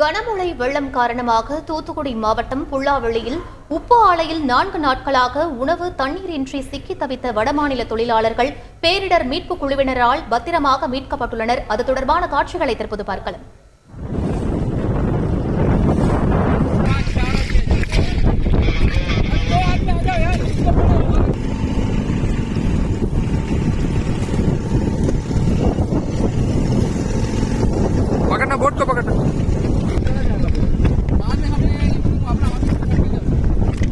கனமழை வெள்ளம் காரணமாக தூத்துக்குடி மாவட்டம் புல்லாவெளியில் உப்பு ஆலையில் நான்கு நாட்களாக உணவு தண்ணீரின்றி சிக்கி தவித்த வடமாநில தொழிலாளர்கள் பேரிடர் மீட்பு குழுவினரால் பத்திரமாக மீட்கப்பட்டுள்ளனர் அது தொடர்பான காட்சிகளை தற்போது பார்க்கலாம் पकड़ना बोट को पकड़ना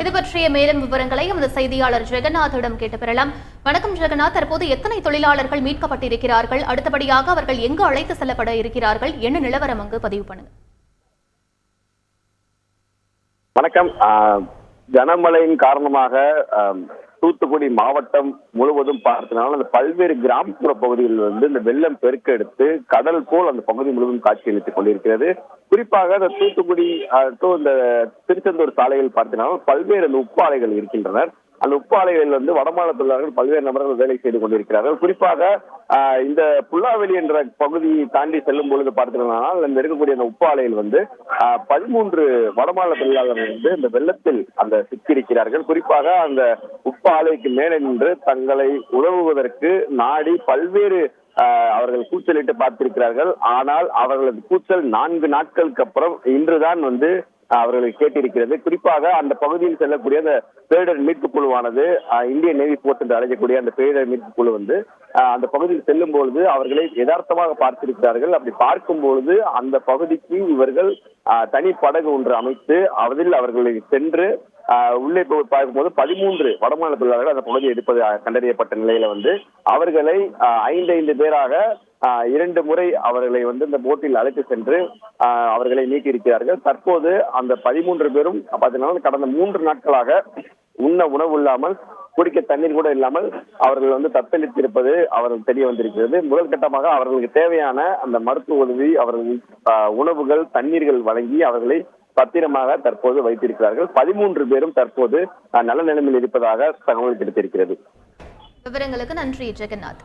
இது பற்றிய மேலும் விவரங்களை எமது செய்தியாளர் ஜெகநாத்திடம் கேட்டு பெறலாம் வணக்கம் ஜெகநாத். தற்போது எத்தனை தொழிலாளர்கள் மீட்கப்பட்டிருக்கிறார்கள்? அடுத்தபடியாக அவர்கள் எங்கு அழைத்து செல்லப்பட இருக்கிறார்கள்? என்ன நிலவரம் அங்கு? பதிவு பண்ணுங்க. வணக்கம். கனமழையின் காரணமாக தூத்துக்குடி மாவட்டம் முழுவதும் பார்த்தனால அந்த பல்வேறு கிராமப்புற பகுதிகளில் வந்து இந்த வெள்ளம் பெருக்கெடுத்து கடல் போல் அந்த பகுதி முழுவதும் காட்சியளித்துக் கொண்டிருக்கிறது. குறிப்பாக அந்த தூத்துக்குடி ஆஹ், இந்த திருச்செந்தூர் சாலையில் பார்த்தினாலும் பல்வேறு அந்த உப்பாலைகள் இருக்கின்றன இருக்கின்றனர். அந்த உப்பு ஆலைகளில் வந்து வடமாநில தொழிலாளர்கள் பல்வேறு நபர்கள் வேலை செய்து கொண்டிருக்கிறார்கள். குறிப்பாக இந்த புல்லாவெளி என்ற பகுதியை தாண்டி செல்லும் பொழுது பார்த்தீங்கன்னா இந்த இருக்கக்கூடிய அந்த உப்பு ஆலையில் வந்து ஆஹ், பதிமூன்று வடமாநில தொழிலாளர்கள் வந்து இந்த வெள்ளத்தில் அந்த சிக்கியிருக்கிறார்கள். குறிப்பாக அந்த உப்பு ஆலைக்கு மேலே நின்று தங்களை உதவுவதற்கு நாடி பல்வேறு ஆஹ், அவர்கள் கூச்சலிட்டு பார்த்திருக்கிறார்கள். ஆனால் அவர்களது கூச்சல் நான்கு நாட்களுக்கு அப்புறம் இன்றுதான் வந்து அவர்களை கேட்டிருக்கிறது. குறிப்பாக அந்த பகுதியில் செல்லக்கூடிய அந்த பேரிடர் மீட்பு குழுவானது இந்திய நேவி போர்ட் என்று அழைக்கக்கூடிய அந்த பேரிடர் மீட்பு குழு வந்து அந்த பகுதியில் செல்லும் பொழுது அவர்களை யதார்த்தமாக பார்த்திருக்கிறார்கள். அப்படி பார்க்கும் பொழுது அந்த பகுதிக்கு இவர்கள் தனி படகு ஒன்று அமைத்து அதில் அவர்களை சென்று உள்ளே போய் பார்க்கும்போது பதிமூன்று வடமாநில தொழிலாளர்கள் அந்த பகுதியை எடுப்பது கண்டறியப்பட்ட நிலையில வந்து அவர்களை ஐந்து ஐந்து பேராக இரண்டு முறை அவர்களை வந்து இந்த போட்டில் அழைத்து சென்று அவர்களை நீக்கி இருக்கிறார்கள் தற்போது அந்த பதிமூன்று பேரும் பார்த்தீங்கன்னா கடந்த மூன்று நாட்களாக உண்ண உணவு இல்லாமல் குடிக்க தண்ணீர் கூட இல்லாமல் அவர்கள் வந்து தத்தளித்திருப்பது அவர்கள் தெரிய வந்திருக்கிறது. முதல் கட்டமாக அவர்களுக்கு தேவையான அந்த மருத்துவ உதவி அவர்கள் ஆஹ், உணவுகள் தண்ணீர்கள் வழங்கி அவர்களை பத்திரமாக தற்போது வைத்திருக்கிறார்கள். பதிமூன்று பேரும் தற்போது நல்ல நிலைமையில் இருப்பதாக தகவல் கிடைத்திருக்கிறது விவரங்களுக்கு நன்றி ஜெகநாத்.